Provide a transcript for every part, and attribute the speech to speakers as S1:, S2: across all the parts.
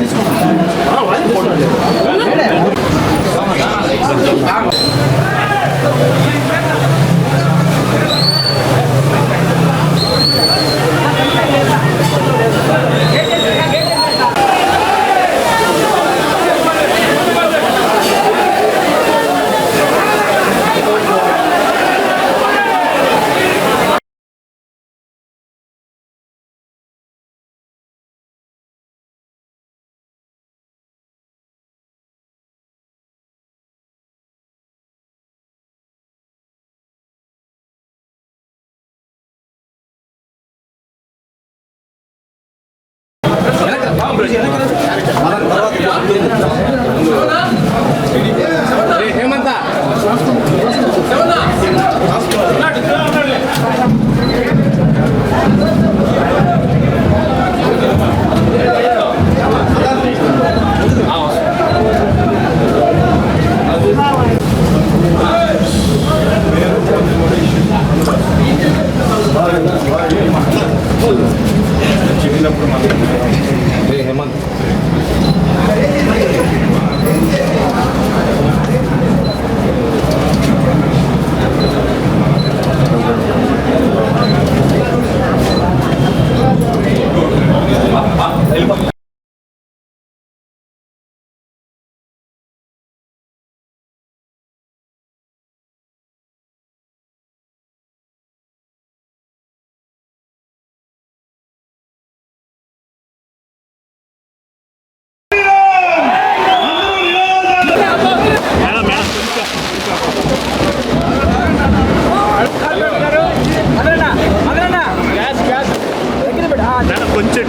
S1: తీసుకోండి மேடம்
S2: கொஞ்சம்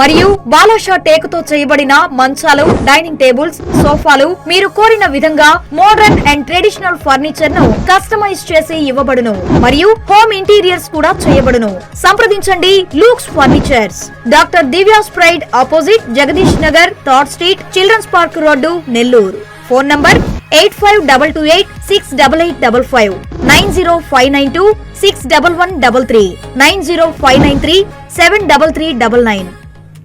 S2: మరియు బాలాషా టేకుతో చేయబడిన మంచాలు డైనింగ్ టేబుల్స్ సోఫాలు మీరు కోరిన విధంగా మోడర్న్ అండ్ ట్రెడిషనల్ ఫర్నిచర్ను కస్టమైజ్ చేసి ఇవ్వబడును మరియు హోమ్ ఇంటీరియర్స్ కూడా చేయబడును. సంప్రదించండి looks furnitures. Doctor Divya's pride opposite Jagadish Nagar third street children's park road Nellore. Phone number eight five double two eight six double eight double five. Nine zero five nine two six double one double three nine zero five nine three seven double three double nine